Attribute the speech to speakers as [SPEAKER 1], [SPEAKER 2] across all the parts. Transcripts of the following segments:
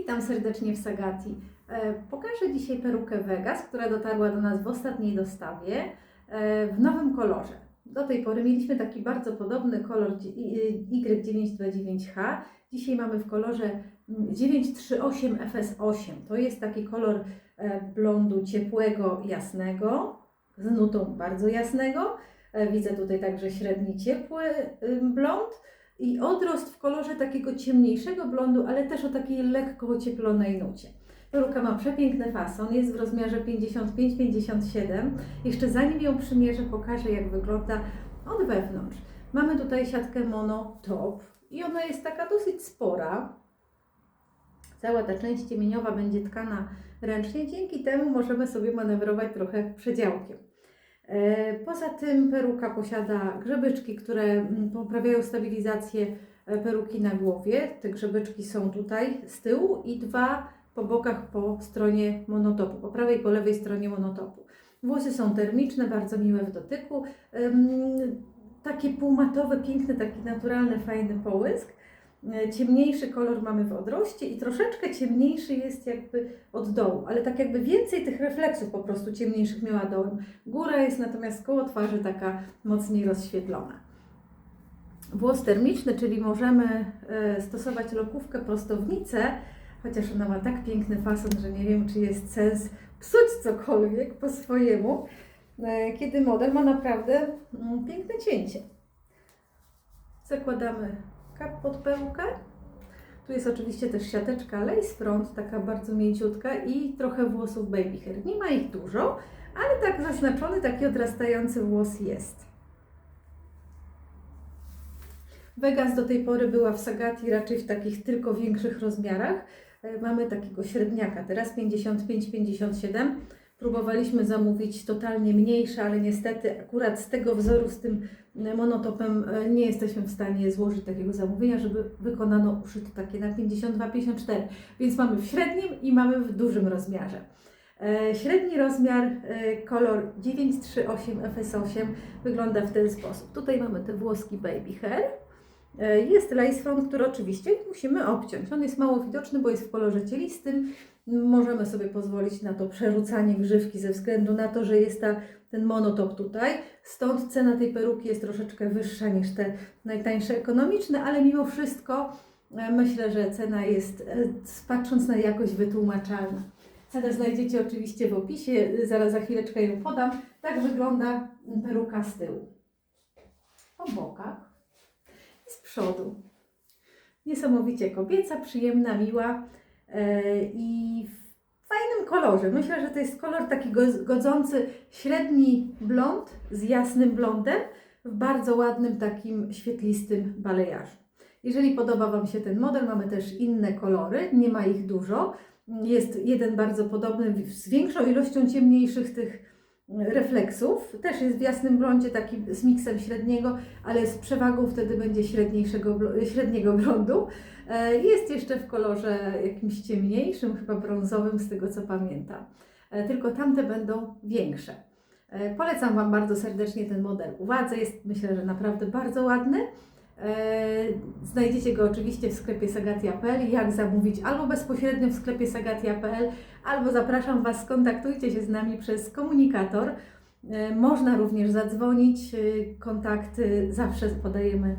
[SPEAKER 1] Witam serdecznie w Sagati. E, Pokażę dzisiaj perukę Vegas, która dotarła do nas w ostatniej dostawie e, w nowym kolorze. Do tej pory mieliśmy taki bardzo podobny kolor Y929H. Dzisiaj mamy w kolorze mm, 938 FS8. To jest taki kolor e, blondu ciepłego, jasnego, z nutą bardzo jasnego. Widzę tutaj także średni ciepły blond i odrost w kolorze takiego ciemniejszego blondu, ale też o takiej lekko ocieplonej nucie. Peruka ma przepiękny fason, jest w rozmiarze 55-57. Jeszcze zanim ją przymierzę, pokażę jak wygląda od wewnątrz. Mamy tutaj siatkę mono top i ona jest taka dosyć spora. Cała ta część ciemieniowa będzie tkana ręcznie, dzięki temu możemy sobie manewrować trochę przedziałkiem. E, Poza tym peruka posiada grzebyczki, które mm, poprawiają stabilizację e, peruki na głowie. Te grzebyczki są tutaj z tyłu i dwa po bokach po stronie monotopu, po prawej i po lewej stronie monotopu. Włosy są termiczne, bardzo miłe w dotyku. Takie półmatowe, piękny, taki naturalny, fajny połysk. Ciemniejszy kolor mamy w odroście i troszeczkę ciemniejszy jest jakby od dołu, ale tak jakby więcej tych refleksów po prostu ciemniejszych miała dołem. Góra jest natomiast koło twarzy taka mocniej rozświetlona. Włos termiczny, czyli możemy e, stosować lokówkę prostownicę, chociaż ona ma tak piękny fason, że nie wiem, czy jest sens psuć cokolwiek po swojemu, e, kiedy model ma naprawdę mm, piękne cięcie. Zakładamy kap pod pełkę. Tu jest oczywiście też siateczka lace front, taka bardzo mięciutka i trochę włosów baby hair. Nie ma ich dużo, ale tak zaznaczony, taki odrastający włos jest. Vegas do tej pory była w Sagati raczej w takich tylko większych rozmiarach. E, Mamy takiego średniaka, teraz 55-57. Próbowaliśmy zamówić totalnie mniejsze, ale niestety akurat z tego wzoru, z tym e, monotopem e, nie jesteśmy w stanie złożyć takiego zamówienia, żeby wykonano uszyte takie na 52-54. Więc mamy w średnim i mamy w dużym rozmiarze. E, Średni rozmiar, kolor 938 FS8 wygląda w ten sposób. Tutaj mamy te włoski baby hair. Jest lace front, który oczywiście musimy obciąć. On jest mało widoczny, bo jest w kolorze cielistym. Możemy sobie pozwolić na to przerzucanie grzywki ze względu na to, że jest ta, ten monotop tutaj. Stąd cena tej peruki jest troszeczkę wyższa niż te najtańsze ekonomiczne, ale mimo wszystko e, myślę, że cena jest, e, patrząc na jakość, wytłumaczalna. Cenę znajdziecie oczywiście w opisie, zaraz za chwileczkę ją podam. Tak wygląda peruka z tyłu. Po bokach i z przodu. Niesamowicie kobieca, przyjemna, miła i w fajnym kolorze. Myślę, że to jest kolor taki go- godzący średni blond z jasnym blondem w bardzo ładnym takim świetlistym balejarzu. Jeżeli podoba Wam się ten model, mamy też inne kolory, nie ma ich dużo. Jest jeden bardzo podobny z większą ilością ciemniejszych tych refleksów. Też jest w jasnym blondzie, taki z miksem średniego, ale z przewagą wtedy będzie średniejszego, średniego blondu. E, Jest jeszcze w kolorze jakimś ciemniejszym, chyba brązowym, z tego co pamiętam. E, Tylko tamte będą większe. E, Polecam Wam bardzo serdecznie ten model uwadze. Jest myślę, że naprawdę bardzo ładny. E, Znajdziecie go oczywiście w sklepie sagatia.pl. Jak zamówić albo bezpośrednio w sklepie sagatia.pl, albo zapraszam Was, skontaktujcie się z nami przez komunikator. E, Można również zadzwonić. e, Kontakty zawsze podajemy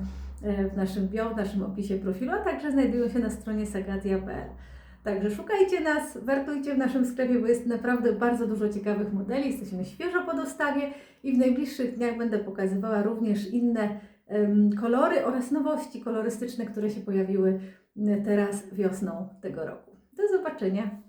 [SPEAKER 1] w naszym bio, w naszym opisie profilu, a także znajdują się na stronie sagatia.pl. Także szukajcie nas, wartujcie w naszym sklepie, bo jest naprawdę bardzo dużo ciekawych modeli. Jesteśmy świeżo po dostawie i w najbliższych dniach będę pokazywała również inne kolory oraz nowości kolorystyczne, które się pojawiły m, teraz wiosną tego roku. Do zobaczenia.